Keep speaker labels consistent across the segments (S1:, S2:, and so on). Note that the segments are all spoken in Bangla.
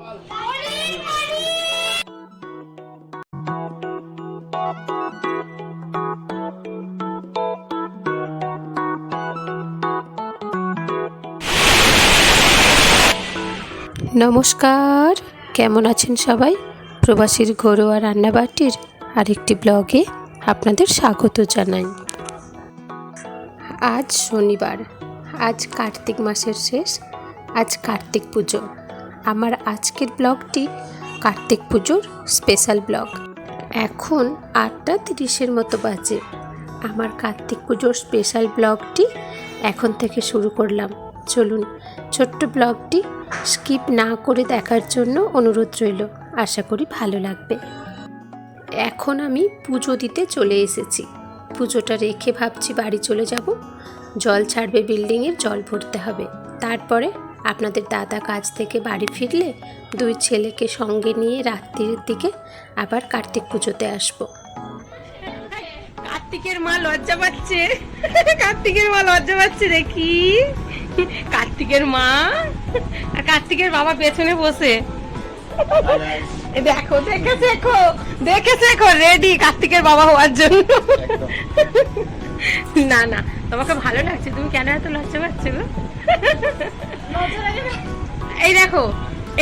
S1: নমস্কার, কেমন আছেন সবাই? প্রবাসীর ঘরোয়া রান্নাবাটির আরেকটি ব্লগে আপনাদের স্বাগত জানাই। আজ শনিবার, আজ কার্তিক মাসের শেষ, আজ কার্তিক পুজো। আমার আজকের ব্লগটি কার্তিক পুজোর স্পেশাল ব্লগ। এখন আটটা তিরিশের মতো বাজে। আমার কার্তিক পুজোর স্পেশাল ব্লগটি এখন থেকে শুরু করলাম। চলুন, ছোট্ট ব্লগটি স্কিপ না করে দেখার জন্য অনুরোধ রইল। আশা করি ভালো লাগবে। এখন আমি পুজো দিতে চলে এসেছি। পুজোটা রেখে ভাবছি বাড়ি চলে যাব। জল ছাড়বে বিল্ডিংয়ের জল ভরতে হবে। তারপরে আপনাদের দাদা কাজ থেকে বাড়ি ফিরলে দুই ছেলেকে সঙ্গে নিয়ে রাত্রির দিকে আবার কার্তিক পুজোতে আসব।
S2: কার্তিকের মা লজ্জা পাচ্ছে। কার্তিকের মা লজ্জা পাচ্ছে দেখি কার্তিকের মা? আর কার্তিকের বাবা পেছনে বসে। দেখো দেখে শেখো দেখে শেখো রেডি কার্তিকের বাবা হওয়ার জন্য। না না তোমাকে ভালো লাগছে তুমি কেন এত লজ্জা পাচ্ছ গো? এই দেখো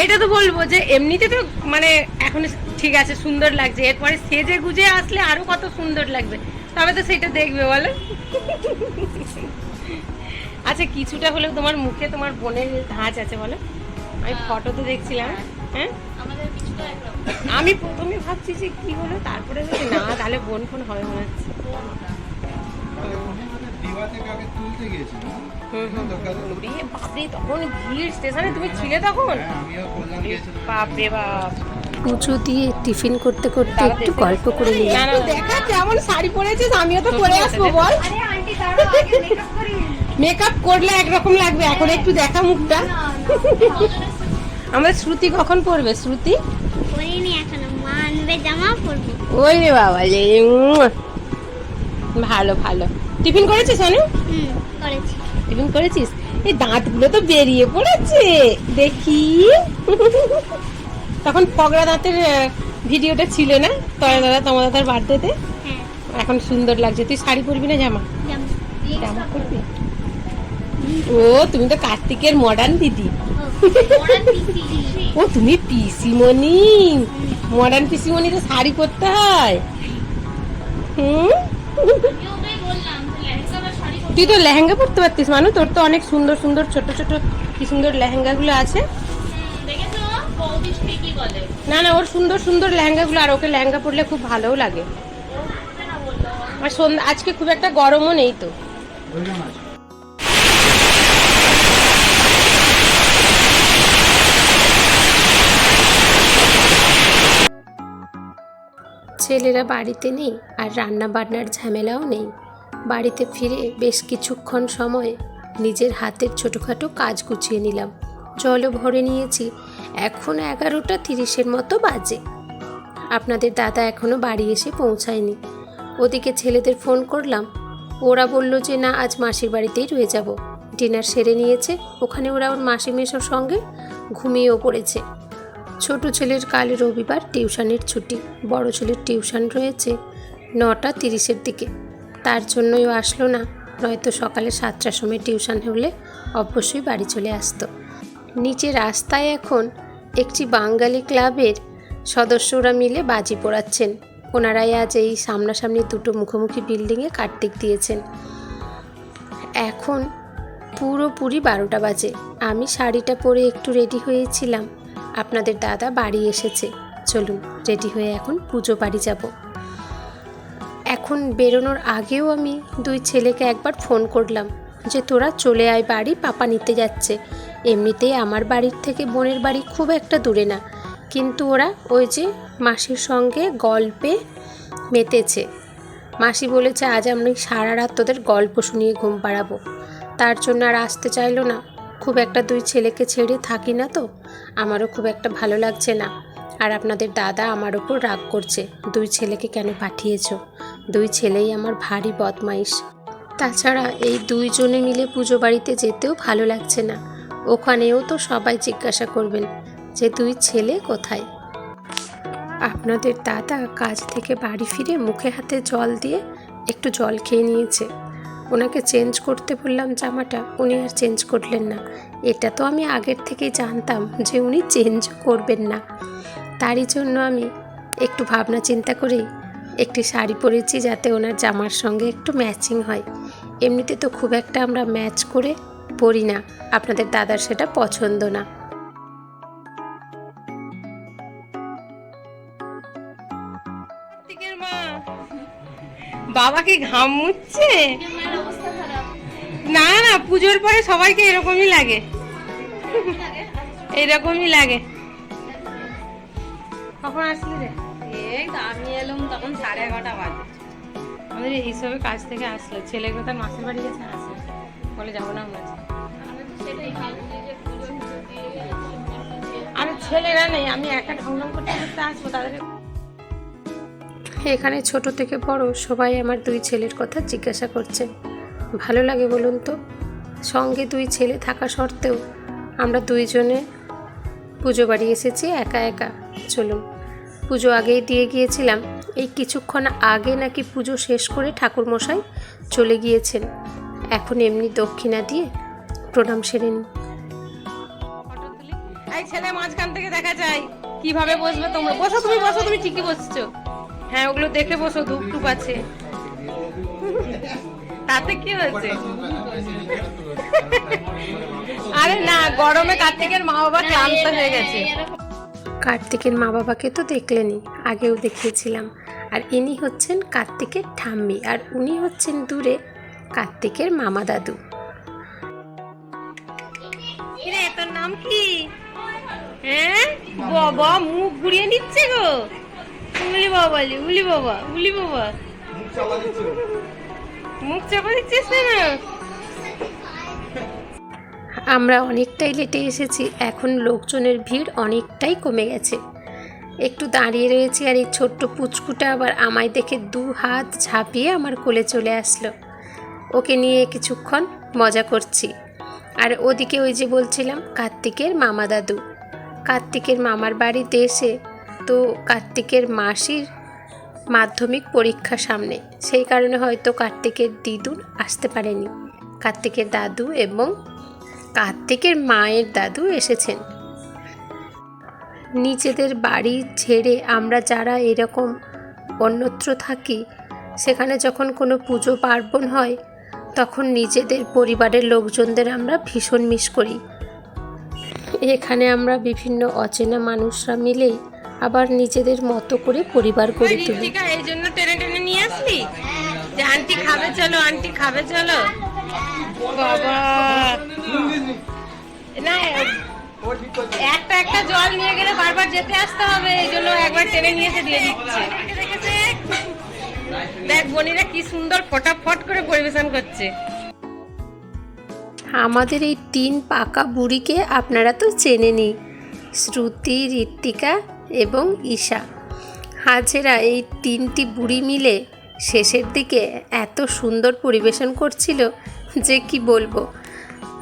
S2: এটা তো বলব যে এমনিতে তো মানে এখন ঠিক আছে সুন্দর লাগছে। এরপরে সেজে গুজে আসলে আরও কত সুন্দর লাগবে। তবে তো সেটা দেখবে বলো। আচ্ছা কিছুটা হলেও তোমার মুখে তোমার বোনের ধাঁচ আছে বলো। আমি ফটোতে দেখছিলাম হ্যাঁ। আমি প্রথমে ভাবছি যে কি হলো তারপরে না তাহলে বোন ফোন হবে মনে হচ্ছে।
S3: থেকে আগে তুলতে
S2: তখন ভিড় স্টেশনে তুমি ছিলে তখন?
S3: হ্যাঁ
S2: বাপরে বাপ।
S1: পুজো দিয়ে টিফিন করতে করতে একটু গল্প করে
S2: না
S1: নিলাম
S2: দেখা কেমন শাড়ি পরেছিস আমিও তো পরে আসব বল। মেকআপ করলে একরকম লাগবে এখন একটু দেখা মুখটা। আমাদের শ্রুতি কখন পড়বে শ্রুতি?
S4: পরবো।
S2: ওই রে বাবা লে ভালো ভালো। টিফিন করেছিস অনু
S4: করেছি।
S2: টিফিন করেছিস? এই দাঁতগুলো তো বেরিয়ে পড়েছে। দেখি। তখন পগড়া দাঁতের ভিডিওটা ছিল না? তয়া দাদা তোমার দাদার বার্থডেতে
S4: হ্যাঁ।
S2: এখন সুন্দর লাগছে। তুই শাড়ি পরবি না জামা?
S4: জামা।
S2: জামা পরবি? ও তুমি তো কার্তিকের মডার্ন দিদি। ও তুমি পিসিমণি। মডার্ন পিসিমণি তো শাড়ি পরতে হয়? হুম? তুই তো লেহেঙ্গা পরতে পারতিস মানু, তোর তো অনেক সুন্দর সুন্দর, ছোট ছোট কি সুন্দর লেহেঙ্গা গুলো আছে। না না, ওর সুন্দর সুন্দর লেহেঙ্গা গুলো আর ওকে লেহেঙ্গা পরলে খুব ভালোও লাগে। আর আজকে খুব একটা গরমও নেই তো।
S1: ছেলেরা বাড়িতে নেই আর রান্না বান্নার ঝামেলাও নেই। বাড়িতে ফিরে বেশ কিছুক্ষণ সময় নিজের হাতের ছোটোখাটো কাজ গুছিয়ে নিলাম। জলও ভরে নিয়েছি। এখন এগারোটা তিরিশের মতো বাজে। আপনাদের দাদা এখনও বাড়ি এসে পৌঁছায়নি। ওদিকে ছেলেদের ফোন করলাম। ওরা বলল যে না, আজ মাসির বাড়িতেই রয়ে যাব। ডিনার সেরে নিয়েছে। ওখানে ওরা ওর মাসি মেশোর সঙ্গে ঘুমিয়েও পড়েছে। ছোট ছেলের কাল রবিবার টিউশনের ছুটি, বড় ছেলের টিউশন রয়েছে নটা তিরিশের দিকে। তার জন্যই আসলো না, নয়তো সকালে সাতটার সময় টিউশন হলে অবশ্যই বাড়ি চলে আসতো। নিচে রাস্তায় এখন একটি বাঙালি ক্লাবের সদস্যরা মিলে বাজি পোড়াচ্ছেন। ওনারাই আজ এই সামনাসামনি দুটো মুখোমুখি বিল্ডিংয়ে কার্তিক দিয়েছেন। এখন পুরোপুরি বারোটা বাজে। আমি শাড়িটা পরে একটু রেডি হয়েছিলাম। আপনাদের দাদা বাড়ি এসেছে। চলুন, রেডি হয়ে এখন পুজো বাড়ি যাব। এখন বেরোনোর আগেও আমি দুই ছেলেকে একবার ফোন করলাম যে, তোরা চলে আয় বাড়ি, পাপা নিতে যাচ্ছে। এমনিতেই আমার বাড়ির থেকে বোনের বাড়ি খুব একটা দূরে না। কিন্তু ওরা ওই যে মাসির সঙ্গে গল্পে মেতেছে। মাসি বলেছে, আজ আমি সারা রাত তোদের গল্প শুনিয়ে ঘুম পাড়াবো। তার জন্য আর আসতে চাইলো না। খুব একটা দুই ছেলেকে ছেড়ে থাকি না তো। আমারও খুব একটা ভালো লাগছে না। আর আপনাদের দাদা আমার ওপর রাগ করছে, দুই ছেলেকে কেন পাঠিয়েছো? দুই ছেলেই আমার ভারী বদমাইশ। তাছাড়া এই দুইজনে মিলে পুজো বাড়িতে যেতেও ভালো লাগছে না। ওখানেও তো সবাই জিজ্ঞাসা করবেন যে, দুই ছেলে কোথায়? আপনাদের দাদা কাজ থেকে বাড়ি ফিরে মুখে হাতে জল দিয়ে একটু জল খেয়ে নিয়েছে। ওনাকে চেঞ্জ করতে বললাম জামাটা, উনি আর চেঞ্জ করলেন না। এটা তো আমি আগের থেকেই জানতাম যে উনি চেঞ্জ করবেন না। তারই জন্য আমি একটু ভাবনা চিন্তা করেই একটি শাড়ি পরেছি যাতে ওনার জামার সঙ্গে একটু ম্যাচিং হয়। এমনিতে তো খুব একটা আমরা ম্যাচ করে পরি না, আপনাদের দাদার সেটা পছন্দ না।
S2: বাবাকে ঘাম মুচ্ছে না না পুজোর পরে সবাইকে এরকমই লাগে। এরকমই লাগে। কখন আসলি রে? এই তো আমি এলাম তখন সাড়ে এগারোটা বাজে। আমাদের এইসবে কাজ থেকে আসলো। ছেলে কোথায়? মাসির বাড়ি গেছে? আসে বলে যাব না আমরা। আরে ছেলেরা নেই আমি একা ঢংঢং করতে করতে আসব তাদের
S1: এখানে ছোট থেকে বড় সবাই আমার দুই ছেলের কথা জিজ্ঞাসা করছে। ভালো লাগে বলুন তো? সঙ্গে দুই ছেলে থাকা সত্ত্বেও আমরা দুইজনে পুজো বাড়ি এসেছি একা একা। চলুন, পুজো আগেই দিয়ে গিয়েছিলাম। এই কিছুক্ষণ আগে নাকি পুজো শেষ করে ঠাকুরমশাই চলে গিয়েছেন। এখন এমনি দক্ষিণা দিয়ে প্রণাম সেরে নিই
S2: ছেলে মাঝখান থেকে দেখা যায়। কীভাবে বসবে তোমরা? বসো তুমি বসো, তুমি ঠিকই বসছো। হ্যাঁ ওগুলো দেখে বসো ধূপ টুপ আছে। তাতে কি হয়েছে? আরে না গরমে কার্তিকের মা বাবা ক্লান্ত হয়ে গেছে।
S1: কার্তিকের মা বাবাকে তো দেখলেনই আগেও দেখিয়েছিলাম। আর ইনি হচ্ছেন কার্তিকের ঠাম্মি আর উনি হচ্ছেন দূরে কার্তিকের মামা দাদু।
S2: তোর নাম কি? হ্যাঁ? বাবা মুখ ঘুরিয়ে নিচ্ছে গো। উলি বাবা উলি বাবা উলি বাবা।
S1: আমরা অনেকটাই লেটে এসেছি, এখন লোকজনের ভিড় অনেকটাই কমে গেছে। একটু দাঁড়িয়ে রয়েছি আর এই ছোট্ট পুচকুটা আবার আমায় দেখে দু হাত ঝাঁপিয়ে আমার কোলে চলে আসলো। ওকে নিয়ে কিছুক্ষণ মজা করছি। আর ওদিকে ওই যে বলছিলাম, কার্তিকের মামা দাদু। কার্তিকের মামার বাড়িতে এসে তো কার্তিকের মাসির মাধ্যমিক পরীক্ষা সামনে। সেই কারণে হয়তো কার্তিকের দিদুন আসতে পারেনি। কার্তিকের দাদু এবং কার্তিকের মায়ের দাদু এসেছেন। নিজেদের বাড়ি ছেড়ে আমরা যারা এরকম অন্যত্র থাকি, সেখানে যখন কোনো পুজো পার্বণ হয়, তখন নিজেদের পরিবারের লোকজনদের আমরা ভীষণ মিস করি। এখানে আমরা বিভিন্ন অচেনা মানুষরা মিলেই আবার নিজেদের মতো করে পরিবার গড়ে তুলি।
S2: এই জন্য টেনে টেনে নিয়ে আসলি? যে আন্টি খাবে চলো আন্টি খাবে চলো। বাবা। না একটা একটা জল নিয়ে গেলে বারবার যেতে আসতে হবে এই জন্য একবার টেনে নিয়ে এসে দিয়ে দিচ্ছে। দেখ বনিরা কি সুন্দর ফটাফট করে পরিবেশন করছে।
S1: আমাদের এই তিন পাকা বুড়িকে আপনারা তো চেনেনই। শ্রুতি ঋত্বিকা এবং ঈশা। হাজেরা এই তিনটি বুড়ি মিলে শেষের দিকে এত সুন্দর পরিবেশন করছিল যে কি বলব,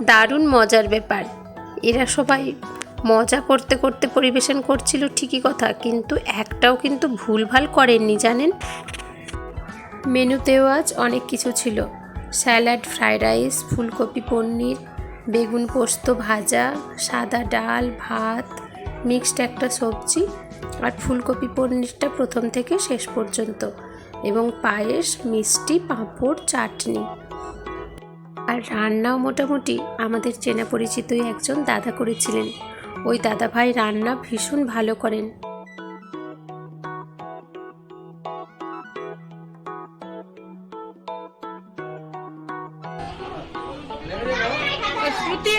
S1: দারুণ মজার ব্যাপার। এরা সবাই মজা করতে করতে পরিবেশন করছিল ঠিকই কথা, কিন্তু একটাও কিন্তু ভুলভাল করেননি, জানেন? মেনুতেও আজ অনেক কিছু ছিল। স্যালাড, ফ্রাইড রাইস, ফুলকপি পনির, বেগুন পোস্ত ভাজা, সাদা ডাল, ভাত, মিক্সড একটা সবজি আর ফুলকপি পনিরটা প্রথম থেকে শেষ পর্যন্ত। এবং পায়েস, মিষ্টি, পাঁপড়, চাটনি। আর রান্নাও মোটামুটি আমাদের চেনা পরিচিতই একজন দাদা করেছিলেন। ওই দাদা ভাই রান্না ভীষণ ভালো করেন।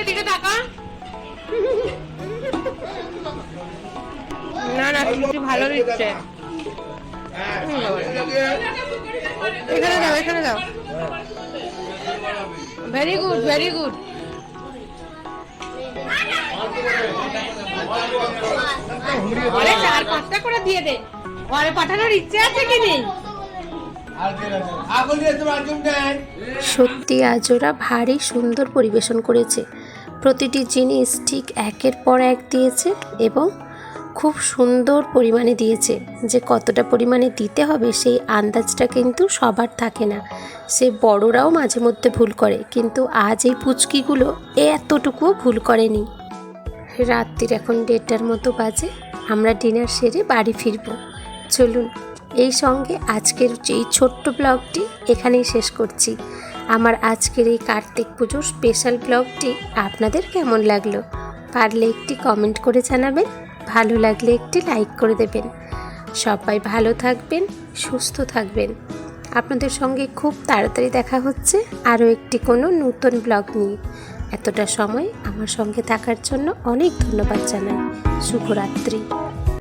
S2: এদিকে না না ভালো দিচ্ছে। এখানে এখানে ভেরি গুড ভেরি গুড আরে চার পাঁচটা করে দিয়ে দে। ঘরে পাঠানোর ইচ্ছে আছে কি নেই?
S1: সত্যি, আজ ওরা ভারী সুন্দর পরিবেশন করেছে। প্রতিটি জিনিস ঠিক একের পর এক দিয়েছে এবং খুব সুন্দর পরিমাণে দিয়েছে। যে কতটা পরিমাণে দিতে হবে সেই আন্দাজটা কিন্তু সবার থাকে না। সে বড়রাও মাঝে মধ্যে ভুল করে, কিন্তু আজ এই পুচকিগুলো এতটুকুও ভুল করেনি। রাত্রির এখন দেড়টার মতো বাজে, আমরা ডিনার সেরে বাড়ি ফিরবো। চলুন, এই সঙ্গে আজকের এই ছোট্ট ব্লগটি এখানেই শেষ করছি। আমার আজকের এই কার্তিক পুজোর স্পেশাল ব্লগটি আপনাদের কেমন লাগল? পারলে একটি কমেন্ট করে জানাবেন। ভালো লাগলে একটি লাইক করে দেবেন। সবাই ভালো থাকবেন, সুস্থ থাকবেন। আপনাদের সঙ্গে খুব তাড়াতাড়ি দেখা হচ্ছে আরও একটি কোনো নতুন ব্লগ নিয়ে। এতটা সময় আমার সঙ্গে থাকার জন্য অনেক ধন্যবাদ জানাই। শুভরাত্রি।